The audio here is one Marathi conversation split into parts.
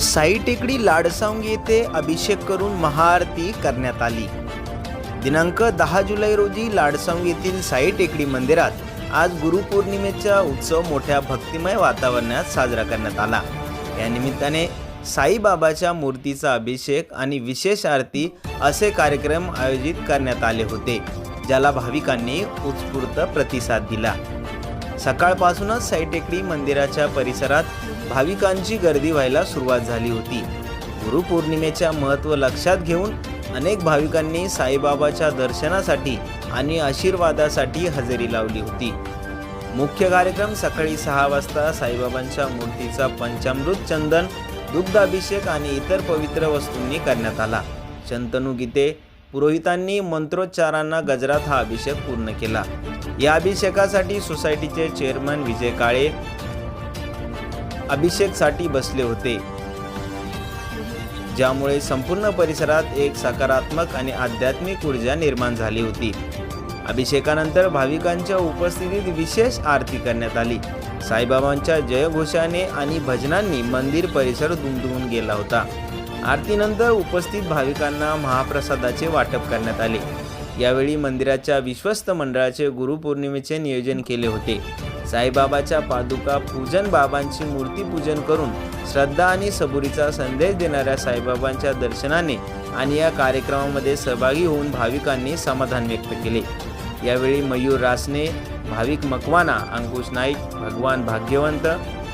साई टेकडी लाडसांग येथे अभिषेक करून महाआरती करण्यात आली. दिनांक दहा जुलै रोजी लाडसांग येथील साई टेकडी मंदिरात आज गुरुपौर्णिमेचा उत्सव मोठ्या भक्तिमय वातावरणात साजरा करण्यात आला. या निमित्ताने साईबाबाच्या मूर्तीचा अभिषेक आणि विशेष आरती असे कार्यक्रम आयोजित करण्यात आले होते ज्याला भाविकांनी उत्स्फूर्त प्रतिसाद दिला. सकाळपासूनच साईटेकडी मंदिराच्या परिसरात भाविकांची गर्दी व्हायला सुरुवात झाली होती. गुरुपौर्णिमेच्या महत्त्व लक्षात घेऊन अनेक भाविकांनी साईबाबाच्या दर्शनासाठी आणि आशीर्वादासाठी हजेरी लावली होती. मुख्य कार्यक्रम सकाळी सहा वाजता साईबाबांच्या मूर्तीचा पंचामृत चंदन दुग्धाभिषेक आणि इतर पवित्र वस्तूंनी करण्यात आला. शंतनू गीते पुरोहितांनी मंत्रोच्चारांना गजरात हा अभिषेक पूर्ण केला. या अभिषेकासाठी सोसायटीचे चेअरमन विजय काळे अभिषेकसाठी बसले होते. ज्यामुळे संपूर्ण परिसरात एक सकारात्मक आणि आध्यात्मिक ऊर्जा निर्माण झाली होती. अभिषेकानंतर भाविकांच्या उपस्थितीत विशेष आरती करण्यात आली. साईबाबांच्या जयघोषाने आणि भजनांनी मंदिर परिसर दुमदुमून गेला होता. आरतीनंतर उपस्थित भाविकांना महाप्रसादाचे वाटप करण्यात आले. यावेळी मंदिराच्या विश्वस्त मंडळाचे गुरुपौर्णिमेचे नियोजन केले होते. साईबाबाच्या पादुका पूजन बाबांची मूर्ती पूजन करून श्रद्धा आणि सबुरीचा संदेश देणाऱ्या साईबाबांच्या दर्शनाने आणि या कार्यक्रमामध्ये सहभागी होऊन भाविकांनी समाधान व्यक्त केले. यावेळी मयूर रासने भाविक मकवाना अंकुश नाईक भगवान भाग्यवंत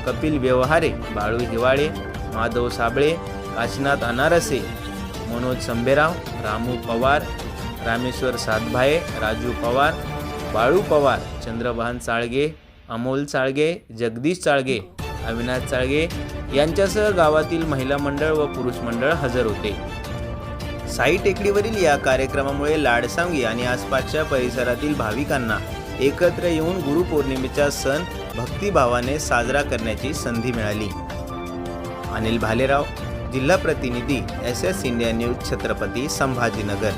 कपिल व्यवहारे बाळू हिवाळे माधव साबळे काशीनाथ अनारसे मनोज संभेराव रामू पवार रामेश्वर सातभाये राजू पवार बाळू पवार चंद्रभान चाळगे अमोल चाळगे जगदीश चाळगे अविनाश चाळगे यांच्यासह गावातील महिला मंडळ व पुरुष मंडळ हजर होते. साई टेकडीवरील या कार्यक्रमामुळे लाडसांगी आणि आसपासच्या परिसरातील भाविकांना एकत्र येऊन गुरुपौर्णिमेचा सण भक्तिभावाने साजरा करण्याची संधी मिळाली. अनिल भालेराव जिल्हा प्रतिनिधी S S India news Chhatrapati Sambhajinagar.